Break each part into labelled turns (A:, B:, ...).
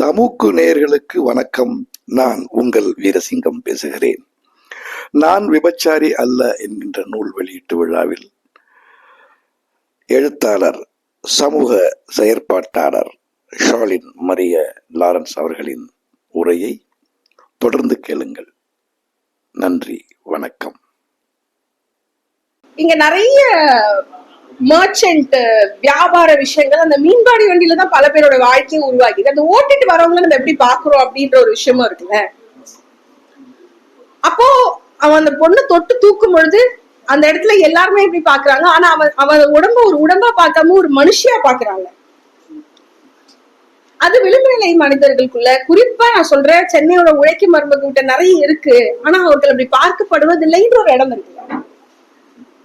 A: தமுக்கு நேர்களுக்கு வணக்கம் நான் உங்கள் வீரசிங்கம் பேசுகிறேன் நான் விபச்சாரி அல்ல என்கின்ற நூல் வெளியீட்டு விழாவில் எழுத்தாளர் சமூக செயற்பாட்டாளர் ஷாலின் மரிய லாரன்ஸ் அவர்களின் உரையை தொடர்ந்து கேளுங்கள் நன்றி
B: வணக்கம் இங்க நிறைய மர்ச்சன்ட் வியாபார விஷயங்கள் அந்த மீன்பாடி வண்டியில தான் பல பேரோட வாழ்க்கையை உருவாக்கி அந்த ஓட்டிட்டு வரவங்களை நம்ம எப்படி பாக்குறோம் அப்படின்ற ஒரு விஷயமும் இருக்குல்ல அப்போ அவன் அந்த பொண்ணை தொட்டு தூக்கும் பொழுது அந்த இடத்துல எல்லாருமே எப்படி பாக்குறாங்க ஆனா அவன் அவன் உடம்ப ஒரு உடம்பா பார்க்காம ஒரு மனுஷியா பாக்குறாங்க அது நிலை மனிதர்களுக்குள்ள குறிப்பா நான் சொல்றேன் சென்னையோட உழைக்கும் மருமக கிட்ட நிறைய இருக்கு ஆனா அவர்கள் அப்படி பார்க்கப்படுவதில்லைன்ற ஒரு இடம் இருக்கு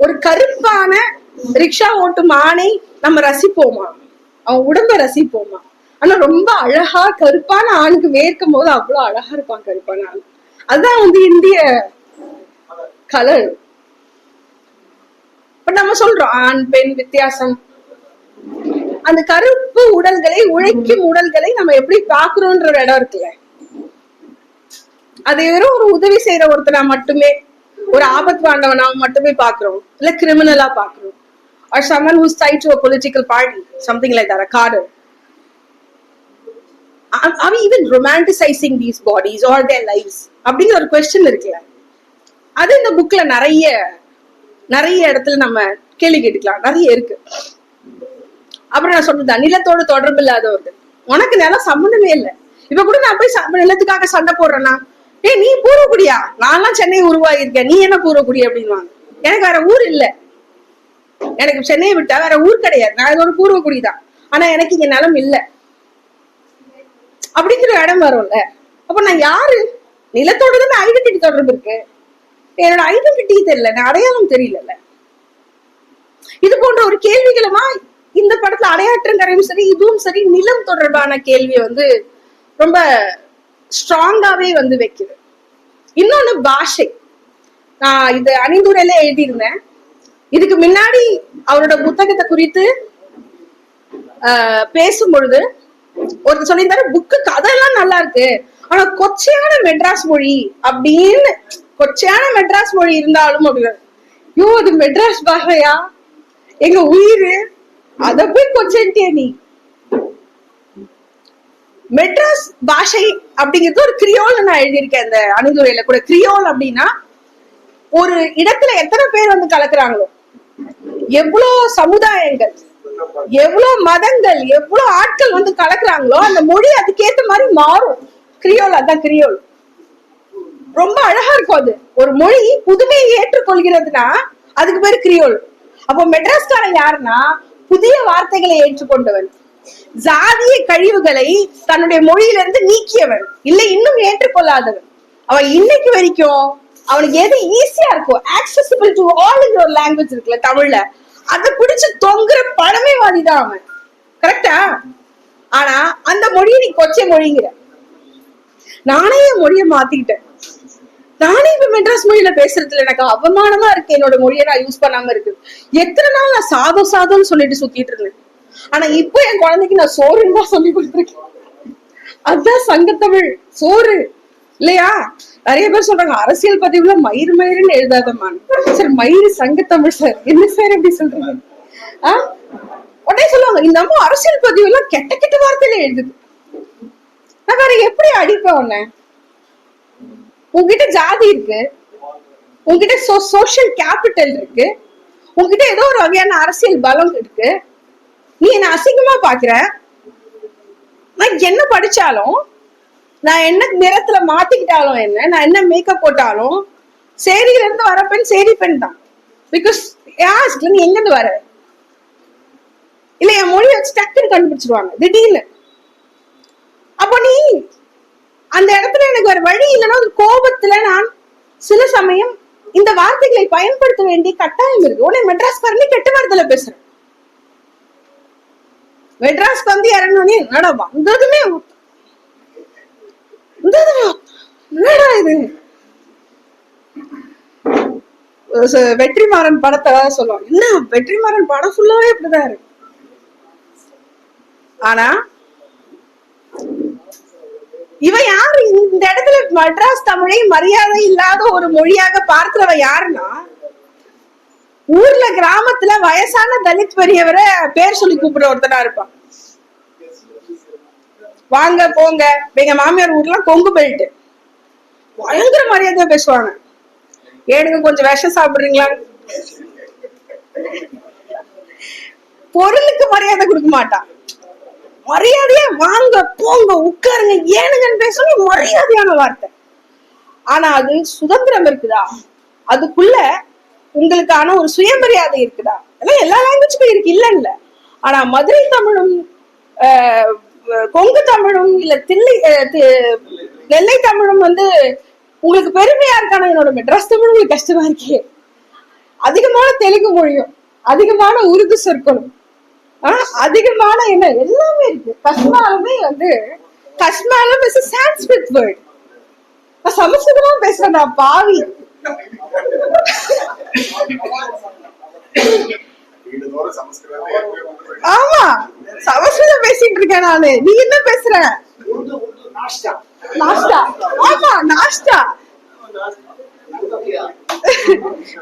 B: ஒரு கருப்பான ரிக்ஷா ஓட்டும் ஆணை நம்ம ரசிப்போமா அவன் உடம்ப ரசிப்போமா ஆனா ரொம்ப அழகா கருப்பான ஆணுக்கு வேர்க்கும் போது அவ்வளவு அழகா இருப்பான் கருப்பான ஆண் அதுதான் வந்து இந்திய கலர் இப்ப நம்ம சொல்றோம் ஆண் பெண் வித்தியாசம் அந்த கருப்பு உடல்களை உழைக்கும் உடல்களை நம்ம எப்படி பாக்குறோம்ன்ற ஒரு இடம் இருக்குல்ல அது வெறும் ஒரு உதவி செய்யற ஒருத்தனா மட்டுமே ஒரு ஆபத்து வாண்டவனா மட்டுமே பாக்குறோம் இல்ல கிரிமினலா பாக்குறோம் or someone who's tied to a political party, something like that, a cadre. Are, are we even romanticizing these bodies or their lives? அப்படிங்கிற ஒரு கொஸ்டின் இருக்குல்ல அது இந்த புக்ல நிறைய நிறைய இடத்துல நம்ம கேள்வி கேட்டுக்கலாம் நிறைய இருக்கு அப்புறம் நான் சொன்னதான் நிலத்தோட தொடர்பு இல்லாத ஒரு உனக்கு நிலம் சம்மந்தமே இல்லை இப்ப கூட நான் போய் நிலத்துக்காக சண்டை போடுறேன்னா ஏய் நீ பூர்வக்குடியா நான்லாம் சென்னை உருவாகியிருக்கேன் நீ என்ன பூர்வக்குடி அப்படின்வாங்க எனக்கு வேற ஊர் இல்லை எனக்கு சென்னையை விட்டா வேற ஊர் கிடையாது நான் ஒரு பூர்வ குடிதான் ஆனா எனக்கு இங்க நிலம் இல்லை அப்படிங்கிற இடம் வரும்ல அப்ப நான் யாரு நிலத்தோட தான் ஐடென்டிட்டி தொடர்பு இருக்கு என்னோட ஐடென்டிட்டி தெரியல நான் அடையாளம் தெரியல இது போன்ற ஒரு கேள்விகளுமா இந்த படத்துல அடையாற்றங்கரையும் சரி இதுவும் சரி நிலம் தொடர்பான கேள்வியை வந்து ரொம்ப ஸ்ட்ராங்காவே வந்து வைக்குது இன்னொன்னு பாஷை நான் இது அணிந்துரையில எழுதியிருந்தேன் இதுக்கு முன்னாடி அவரோட புத்தகத்தை குறித்து பேசும்பொழுது பொழுது ஒருத்தர் சொல்லியிருந்தாரு புக்கு கதையெல்லாம் நல்லா இருக்கு ஆனா கொச்சையான மெட்ராஸ் மொழி அப்படின்னு கொச்சையான மெட்ராஸ் மொழி இருந்தாலும் அப்படின்னு அது மெட்ராஸ் பாஷையா எங்க உயிர் அத போய் கொச்சன்ட்டே நீ மெட்ராஸ் பாஷை அப்படிங்கிறது ஒரு கிரியோல் நான் எழுதியிருக்கேன் அந்த அணுகுறையில கூட கிரியோல் அப்படின்னா ஒரு இடத்துல எத்தனை பேர் வந்து கலக்குறாங்களோ எவ்வளோ சமுதாயங்கள் எவ்வளோ மதங்கள் எவ்வளோ ஆட்கள் வந்து கலக்குறாங்களோ அந்த மொழி அதுக்கேற்ற மாதிரி மாறும் கிரியோல் அதான் கிரியோல் ரொம்ப அழகா இருக்கும் அது ஒரு மொழி புதுமையை ஏற்றுக்கொள்கிறதுனா அதுக்கு பேர் கிரியோல் அப்போ மெட்ராஸ்காரன் யாருன்னா புதிய வார்த்தைகளை ஏற்றுக்கொண்டவன் ஜாதிய கழிவுகளை தன்னுடைய மொழியிலிருந்து நீக்கியவன் இல்லை இன்னும் ஏற்றுக்கொள்ளாதவன் அவன் இன்னைக்கு வரைக்கும் அவனுக்கு எது ஈஸியா இருக்கும் ஆக்சசிபிள் டு ஆல் இன் ஒரு லாங்குவேஜ் இருக்குல்ல தமிழ்ல அத பிடிச்சு தொங்குற பணமே வாதிதான் அவன் கரெக்டா ஆனா அந்த மொழியை நீ கொச்சை மொழிங்கிற நானே என் மொழியை மாத்திக்கிட்டேன் நானே இப்ப மெட்ராஸ் மொழியில பேசுறதுல எனக்கு அவமானமா இருக்கு என்னோட மொழியை நான் யூஸ் பண்ணாம இருக்கு எத்தனை நாள் நான் சாதம் சாதம்னு சொல்லிட்டு சுத்திட்டு இருந்தேன் ஆனா இப்போ என் குழந்தைக்கு நான் சோறுன்னு தான் சொல்லி கொடுத்துருக்கேன் அதுதான் சங்கத்தமிழ் சோறு இல்லையா நிறைய பேர் சொல்றாங்க அரசியல் பதிவுல மயிர் மயிர்னு எழுதாதமான சார் மயிர் சங்க தமிழ் சார் என்ன சார் எப்படி சொல்றீங்க உடனே சொல்லுவாங்க இந்த அம்மா அரசியல் பதிவு எல்லாம் கெட்ட கெட்ட வார்த்தையில எழுதுது நான் வேற எப்படி அடிப்பேன் உன்ன உங்ககிட்ட ஜாதி இருக்கு உங்ககிட்ட சோ சோசியல் கேபிட்டல் இருக்கு உங்ககிட்ட ஏதோ ஒரு வகையான அரசியல் பலம் இருக்கு நீ என்ன அசிங்கமா பாக்குற நான் என்ன படிச்சாலும் நான் என்ன நிறத்துல மாத்திக்கிட்டாலும் என்ன நான் என்ன மேக்கப் போட்டாலும் சேரியில இருந்து வர பெண் சேரி பெண் தான் பிகாஸ் ஆஸ்க்ல நீ எங்க இருந்து வர இல்ல என் மொழி வச்சு டக்குன்னு கண்டுபிடிச்சிருவாங்க திடீர்னு அப்போ நீ அந்த இடத்துல எனக்கு ஒரு வழி இல்லைன்னா ஒரு கோபத்துல நான் சில சமயம் இந்த வார்த்தைகளை பயன்படுத்த வேண்டிய கட்டாயம் இருக்கு உடனே மெட்ராஸ் காரனே கெட்ட வார்த்தையில பேசுறேன் மெட்ராஸ் வந்து இறங்கணும் என்னடா வந்ததுமே இது வெற்றிமாறன் படத்தை சொல்லுவாங்க என்ன வெற்றிமாறன் படம் ஃபுல்லாவே இப்படிதான் இருக்கு ஆனா இவ யாரு இந்த இடத்துல மட்ராஸ் தமிழை மரியாதை இல்லாத ஒரு மொழியாக பார்க்கிறவ யாருன்னா ஊர்ல கிராமத்துல வயசான தலித் பெரியவரை பேர் சொல்லி கூப்பிடுற ஒருத்தனா இருப்பான் வாங்க போங்க எங்க மாமியார் ஊர்லாம் கொங்கு பெல்ட் பயங்கர மரியாதையா பேசுவாங்க ஏனுங்க கொஞ்சம் விஷம் சாப்பிடுறீங்களா பொருளுக்கு மரியாதை கொடுக்க மாட்டான் மரியாதையா வாங்க போங்க உட்காருங்க ஏனுங்கன்னு பேசணும் மரியாதையான வார்த்தை ஆனா அது சுதந்திரம் இருக்குதா அதுக்குள்ள உங்களுக்கான ஒரு சுயமரியாதை இருக்குதா எல்லாம் எல்லா லாங்குவேஜுக்கும் இருக்கு இல்லைன்னு ஆனா மதுரை தமிழும் கொங்கு தமிழும் இல்ல தில்லை நெல்லை தமிழும் வந்து உங்களுக்கு பெருமையா இருக்கான என்னோட மெட்ராஸ் தமிழ் உங்களுக்கு கஷ்டமா இருக்கே அதிகமான தெலுங்கு மொழியும் அதிகமான உருது சொற்களும் அதிகமான என்ன எல்லாமே இருக்கு கஷ்மாலுமே வந்து கஷ்மாலும் இஸ் சான்ஸ்கிரிட் வேர்டு நான் சமஸ்கிருதமா பேசுறேன் நான் பாவி ஆமா சமஸ்கிருதம் பேசிட்டு இருக்கேன் நானு நீ என்ன பேசுற ஆமா நாஷ்டா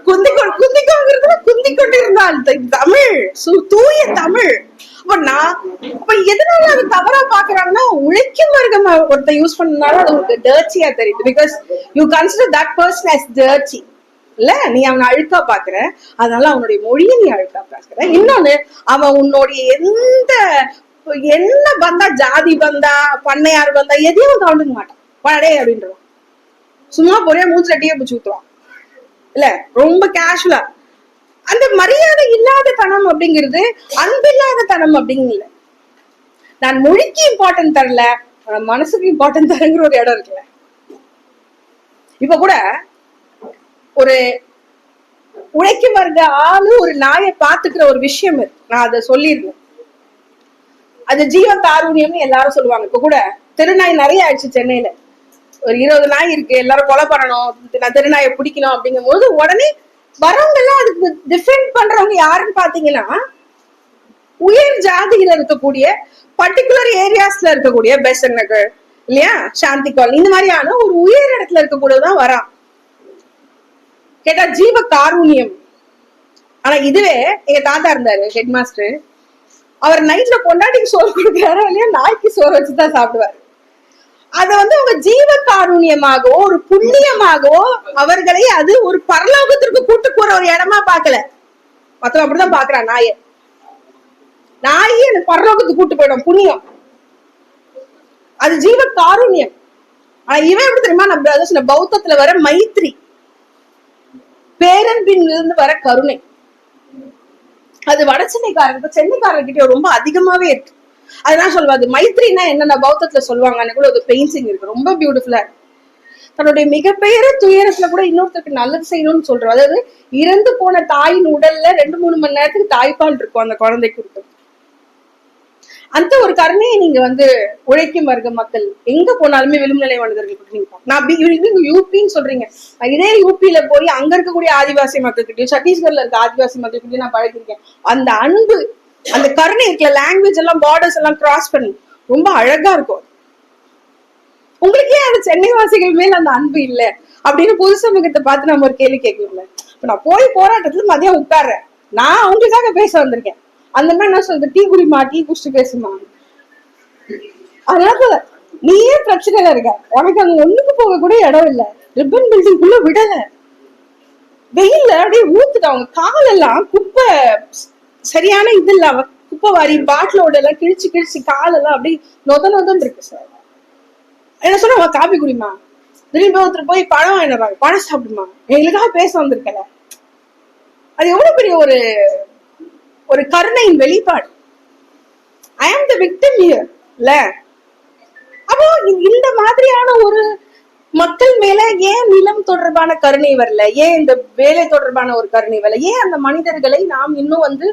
B: குந்திக்கோங்கிறது தூய தமிழ் அப்ப நான் எதனால அது தவறா பாக்குறாங்கன்னா உழைக்கும் ஒருத்தர் யூஸ் பண்ணனால டர்ச்சியா தெரியுது because you consider that person டர்ச்சி இல்ல நீ அவனை அழுக்கா பாக்குற அதனால அவனுடைய மொழியை நீ அழுக்கா பாக்குற இன்னொன்னு அவன் உன்னுடைய எந்த என்ன பந்தா ஜாதி பந்தா பண்ணையார் பந்தா எதையும் கவனிக்க மாட்டான் படே அப்படின்றான் சும்மா பொறையா மூச்சு அட்டியே பிடிச்சி ஊத்துவான் இல்ல ரொம்ப கேஷுவலா அந்த மரியாதை இல்லாத தனம் அப்படிங்கிறது அன்பில்லாத தனம் அப்படிங்கல நான் மொழிக்கு இம்பார்ட்டன்ட் தரல மனசுக்கு இம்பார்ட்டன் தரங்கிற ஒரு இடம் இருக்குல்ல இப்ப கூட ஒரு உழைக்க வர்க்க ஆளு ஒரு நாயை பாத்துக்கிற ஒரு விஷயம் இருக்கு நான் அதை சொல்லிருவேன் அது ஜீவன் தாரூரியம்னு எல்லாரும் சொல்லுவாங்க இப்ப கூட திருநாய் நிறைய ஆயிடுச்சு சென்னையில ஒரு இருபது நாய் இருக்கு எல்லாரும் கொலை பண்ணணும் நான் திருநாயை பிடிக்கணும் அப்படிங்கும் போது உடனே வரவங்க எல்லாம் அதுக்கு டிஃபெண்ட் பண்றவங்க யாருன்னு பாத்தீங்கன்னா உயர் ஜாதியில இருக்கக்கூடிய பர்டிகுலர் ஏரியாஸ்ல இருக்கக்கூடிய பெசன் நகர் இல்லையா சாந்தி கால் இந்த மாதிரியான ஒரு உயர் இடத்துல இருக்கக்கூடியதான் வரான் கேட்டா ஜீவ காரூணியம் ஆனா இதுவே எங்க தாத்தா இருந்தாரு ஹெட் மாஸ்டர் அவர் நைட்ல பொண்டாட்டிக்கு சோறு கொடுக்குறாரோ இல்லையா நாய்க்கு சோறு வச்சுதான் சாப்பிடுவாரு அத வந்து அவங்க ஜீவ காரூணியமாகவோ ஒரு புண்ணியமாகவோ அவர்களை அது ஒரு பரலோகத்திற்கு கூட்டு போற ஒரு இடமா பாக்கல மத்தவங்க அப்படிதான் பாக்குறான் நாய நாயே எனக்கு பரலோகத்துக்கு கூட்டு போயிடும் புண்ணியம் அது ஜீவ காரூணியம் ஆனா இவன் எப்படி தெரியுமா நான் பௌத்தத்துல வர மைத்ரி பேரன்பின் இருந்து வர கருணை அது வட சென்னைக்காரங்க சென்னைக்காரர்கிட்ட ரொம்ப அதிகமாவே இருக்கு அதனால சொல்லுவாங்க அது மைத்ரினா என்னென்ன பௌத்தத்துல சொல்லுவாங்க கூட ஒரு பெயிண்டிங் இருக்கு ரொம்ப பியூட்டிஃபுல்லா இருக்கு தன்னுடைய மிகப்பெரிய துயரத்துல கூட இன்னொருத்தருக்கு நல்லது செய்யணும்னு சொல்றோம் அதாவது இறந்து போன தாயின் உடல்ல ரெண்டு மூணு மணி நேரத்துக்கு தாய்ப்பால் இருக்கும் அந்த குழந்தைக்கு இருக்கும் அந்த ஒரு கருணையை நீங்க வந்து உழைக்கும் வர்க்க மக்கள் எங்க போனாலுமே விளிம்பு நிலை வாழ்ந்தவர்கள் நீங்க நான் யூபின்னு சொல்றீங்க இதே யூபியில போய் அங்க இருக்கக்கூடிய ஆதிவாசி மக்கள்கிட்டயும் சத்தீஸ்கர்ல இருக்க ஆதிவாசி மக்கள்கிட்டயும் நான் பழகிருக்கேன் அந்த அன்பு அந்த கருணை இருக்கல லாங்குவேஜ் எல்லாம் பார்டர்ஸ் எல்லாம் கிராஸ் பண்ணி ரொம்ப அழகா இருக்கும் உங்களுக்கே அந்த சென்னை வாசிகள் மேல அந்த அன்பு இல்லை அப்படின்னு பொது சமூகத்தை பார்த்து நம்ம ஒரு கேள்வி கேட்கல இப்ப நான் போய் போராட்டத்துல மதியம் உட்கார்றேன் நான் அவங்களுக்காக பேச வந்திருக்கேன் அந்த மாதிரி நான் சொல்றது டீ குடிமா டீ குடிச்சு பேசுமா அதனால நீயே பிரச்சனையில இருக்க உனக்கு அங்க ஒண்ணுக்கு போக கூட இடம் இல்ல ரிப்பன் பில்டிங் குள்ள விடல வெயில்ல அப்படியே ஊத்துட்டு அவங்க காலெல்லாம் குப்பை சரியான இது இல்லாம குப்பை வாரி பாட்டிலோட எல்லாம் கிழிச்சு கிழிச்சு காலெல்லாம் அப்படியே நொத நொதன் இருக்கு சார் என்ன சொன்ன அவன் காபி குடிமா திடீர்னு ஒருத்தர் போய் பழம் வாங்கினாங்க பழம் சாப்பிடுமா எங்களுக்காக பேச வந்திருக்கல அது எவ்வளவு பெரிய ஒரு ஒரு கருணையின் வெளிப்பாடு ஐ ஆம் த விக்டம் ஹியர் இல்ல அப்போ இந்த மாதிரியான ஒரு மக்கள் மேல ஏன் நிலம் தொடர்பான கருணை வரல ஏன் இந்த வேலை தொடர்பான ஒரு கருணை வரல ஏன் அந்த மனிதர்களை நாம் இன்னும் வந்து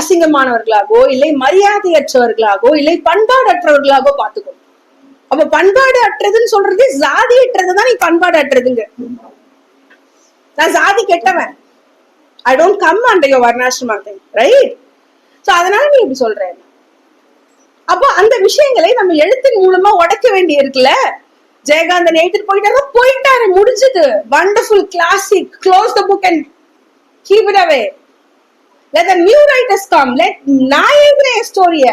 B: அசிங்கமானவர்களாகவோ இல்லை மரியாதையற்றவர்களாகவோ இல்லை பண்பாடற்றவர்களாகவோ பார்த்துக்கோ அப்ப பண்பாடு அற்றதுன்னு சொல்றது ஜாதி அற்றதுதான் நீ பண்பாடு அற்றதுங்க நான் ஜாதி கெட்டவன் I don't come and you வர்ணாசிரமா திங் ரைட் ஸோ அதனால நீ இப்படி சொல்ற அப்போ அந்த விஷயங்களை நம்ம எழுத்தின் மூலமா உடைக்க வேண்டி இருக்குல்ல ஜெயகாந்தன் எழுத்துட்டு போயிட்டாரு போயிட்டாரு முடிஞ்சது wonderful classic close the book and keep it away let new writers come let நான் ஸ்டோரிய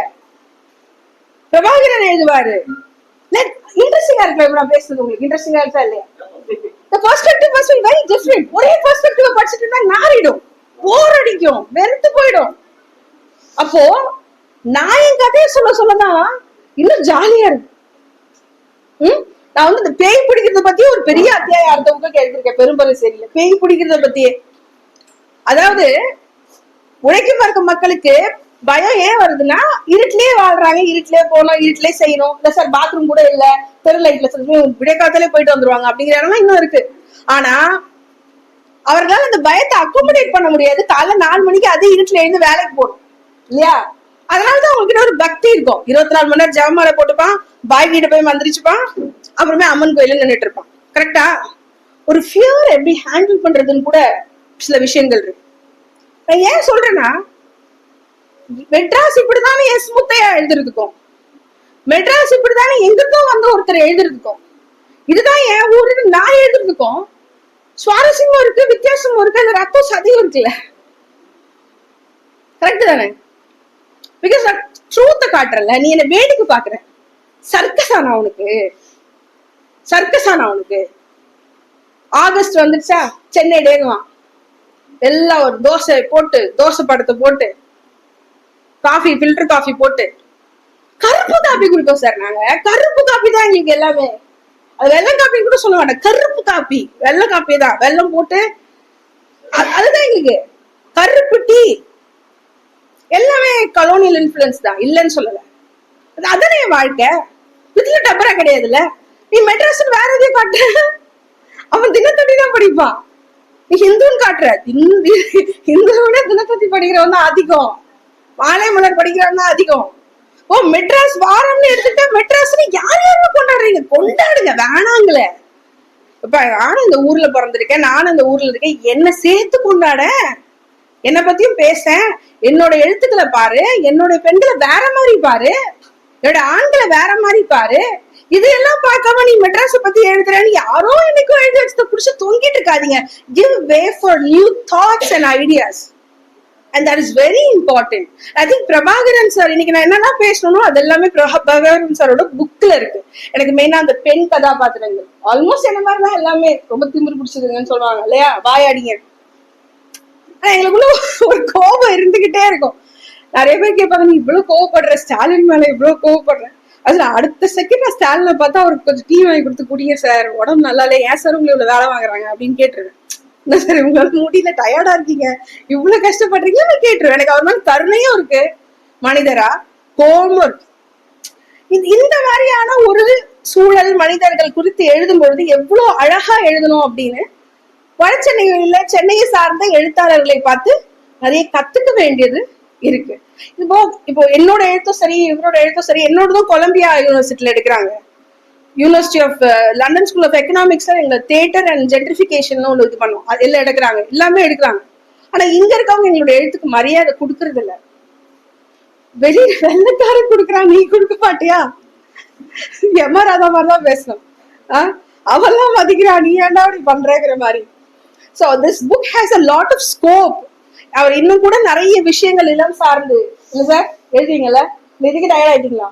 B: பிரபாகரன் எழுதுவாரு லெட் இன்ட்ரெஸ்டிங்கா இருக்கு நான் பேசுறது உங்களுக்கு இன்ட்ரெஸ்டிங்கா இருக்கா இல்லையா the perspective must very different ஒரே perspective படிச்சிட்டு இருந்தா நாரிடும் போர் அடிக்கும் வெறுத்து போயிடும் அப்போ நான் கதையை சொல்ல சொல்லதான் இன்னும் ஜாலியா இருக்கும் ம் நான் வந்து இந்த பேய் பிடிக்கிறத பத்தி ஒரு பெரிய அத்தியாயம் அடுத்தவங்க கேட்டிருக்கேன் பெரும்பரை சரியில்ல பேய் பிடிக்கிறத பத்தியே அதாவது உழைக்கும் வர்க்க மக்களுக்கு பயம் ஏன் வருதுன்னா இருட்டுலயே வாழ்றாங்க இருட்டுலயே போனோம் இருட்டுலயே செய்யணும் இல்ல சார் பாத்ரூம் கூட இல்ல தெரு லைட்ல விடிய காலத்திலே போயிட்டு வந்துருவாங்க அப்படிங்கிற இடம் இன்னும் இருக்கு ஆனா அவர்களால் அந்த பயத்தை அக்கோமடேட் பண்ண முடியாது காலைல நாலு மணிக்கு அது இருட்டுல எழுந்து வேலைக்கு போகணும் இல்லையா அதனாலதான் அவங்ககிட்ட ஒரு பக்தி இருக்கும் இருபத்தி நாலு மணி நேரம் ஜெபமாலை போட்டுப்பான் பாய் கிட்ட போய் மந்திரிச்சுப்பான் அப்புறமே அம்மன் கோயில நின்றுட்டு இருப்பான் கரெக்டா ஒரு ஃபியூர் எப்படி ஹேண்டில் பண்றதுன்னு கூட சில விஷயங்கள் இருக்கு நான் ஏன் சொல்றேன்னா மெட்ராஸ் இப்படிதானே எஸ் முத்தையா எழுதுறதுக்கும் மெட்ராஸ் இப்படிதானே எங்கிருந்தோ வந்து ஒருத்தர் எழுதுறதுக்கும் இதுதான் என் ஊரு நான் எழுதுறதுக்கும் சுவாரஸ்யமும் இருக்கு வித்தியாசமும் இருக்கு அந்த ரத்தம் சதியும் இருக்குல்ல கரெக்ட் தானே பிகாஸ் ட்ரூத்த காட்டுறல நீ என்ன வேடிக்கை பாக்குற சர்க்கசானா உனக்கு சர்க்கசானா உனக்கு ஆகஸ்ட் வந்துருச்சா சென்னை டேகுவான் எல்லாம் ஒரு தோசை போட்டு தோசை படத்தை போட்டு காஃபி ஃபில்டர் காஃபி போட்டு கருப்பு காபி குடிப்போம் சார் நாங்க கருப்பு காபி தான் எங்களுக்கு எல்லாமே அது வெள்ளம் காப்பின்னு கூட சொல்ல மாட்டேன் கருப்பு காப்பி வெள்ளை காப்பி தான் வெள்ளம் போட்டு அதுதான் எங்களுக்கு கருப்பு டீ எல்லாமே கலோனியல் இன்ஃபுளுன்ஸ் தான் இல்லைன்னு சொல்லல அதானே என் வாழ்க்கை இதுல டப்பரா கிடையாதுல்ல நீ மெட்ராஸ் வேற எதையும் காட்டுற அவன் தினத்தட்டி தான் படிப்பான் நீ ஹிந்துன்னு காட்டுற ஹிந்து ஹிந்துவோட தினத்தட்டி படிக்கிறவன் தான் அதிகம் மாலை மலர் படிக்கிறாங்கன்னா அதிகம் ஓ மெட்ராஸ் வாரம்னு எடுத்துட்டா மெட்ராஸ்னு யார் யாரும் கொண்டாடுறீங்க கொண்டாடுங்க வேணாங்களே இப்ப நானும் இந்த ஊர்ல பிறந்திருக்கேன் நானும் இந்த ஊர்ல இருக்கேன் என்ன சேர்த்து கொண்டாட என்னை பத்தியும் பேச என்னோட எழுத்துக்களை பாரு என்னோட பெண்களை வேற மாதிரி பாரு என்னோட ஆண்களை வேற மாதிரி பாரு இதெல்லாம் பார்க்காம நீ மெட்ராஸ பத்தி எழுதுறேன்னு யாரோ என்னைக்கும் எழுதி வச்சு புடிச்சு தொங்கிட்டு இருக்காதீங்க give way for new thoughts and ideas and that is very important I think Prabhakaran sir இன்னைக்கு நான் என்னென்ன பேசணும் அது எல்லாமே பிரபாகரன் சாரோட புக்ல இருக்கு எனக்கு மெயினா அந்த பெண் கதாபாத்திரங்கள் ஆல்மோஸ்ட் என்ன மாதிரி தான் எல்லாமே ரொம்ப திமிரு பிடிச்சதுங்கன்னு சொல்லுவாங்க இல்லையா வாயாடிங்க ஆனா எங்களுக்குள்ள ஒரு கோபம் இருந்துகிட்டே இருக்கும் நிறைய பேர் கேட்பாங்க நீ இவ்வளவு கோவப்படுற ஸ்டாலின் மேல இவ்வளவு கோவப்படுறேன் அதுல அடுத்த செகண்ட் நான் ஸ்டாலினை பார்த்தா அவருக்கு கொஞ்சம் டீ வாங்கி கொடுத்து குடிங்க சார் உடம்பு நல்லா இல்லை ஏன் சார் உங்களை இவ்வளவு வேலை வாங்குறாங்க அப்படின்னு கேட்டுருவேன் நான் சரி முடியல டயர்டா இருக்கீங்க இவ்வளவு கஷ்டப்படுறீங்களா நான் கேட்டுருவேன் எனக்கு அவர் மாதிரி கருணையும் இருக்கு மனிதரா ஹோம் இருக்கு இந்த மாதிரியான ஒரு சூழல் மனிதர்கள் குறித்து எழுதும் பொழுது எவ்வளவு அழகா எழுதணும் அப்படின்னு வடச்சென்னையில சென்னையை சார்ந்த எழுத்தாளர்களை பார்த்து நிறைய கத்துக்க வேண்டியது இருக்கு இப்போ இப்போ என்னோட எழுத்தும் சரி இவரோட எழுத்தும் சரி என்னோடதும் கொலம்பியா யூனிவர்சிட்டியில எடுக்கிறாங்க university of London school of எக்கனாமிக்ஸ்ல எங்களை தேட்டர் அண்ட் ஜென்ட்ரிஃபிகேஷன் ஒன்று இது பண்ணுவோம் அது எல்லாம் எடுக்கிறாங்க எல்லாமே எடுக்கிறாங்க ஆனா இங்க இருக்கவங்க எங்களோட எழுத்துக்கு மரியாதை கொடுக்கறது இல்ல வெளியில வெள்ளக்காரன் கொடுக்குறாங்க நீ கொடுக்க மாட்டியா எம்ஆர் ராதா மாதிரி தான் பேசணும் ஆஹ் அவெல்லாம் மதிக்கிறா நீ ஏன்டா அப்படி பண்றேங்கிற மாதிரி so this book has a lot of scope அவர் இன்னும் கூட நிறைய விஷயங்கள் எல்லாம் சார்ந்து இல்லை சார் எழுதிங்களா இதுக்கு டயர்ட் ஆயிட்டீங்களா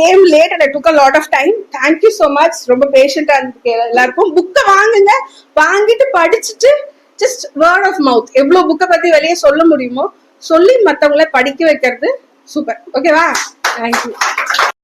B: came late and took a lot of time much ரொம்ப எல்லாருக்கும் புக்கை வாங்குங்க வாங்கிட்டு படிச்சுட்டு ஜஸ்ட் வேர்ட் ஆஃப் மவுத் புக்கை வெளியே சொல்ல முடியுமோ சொல்லி மத்தவங்களை படிக்க வைக்கிறது சூப்பர் ஓகேவா தேங்க்யூ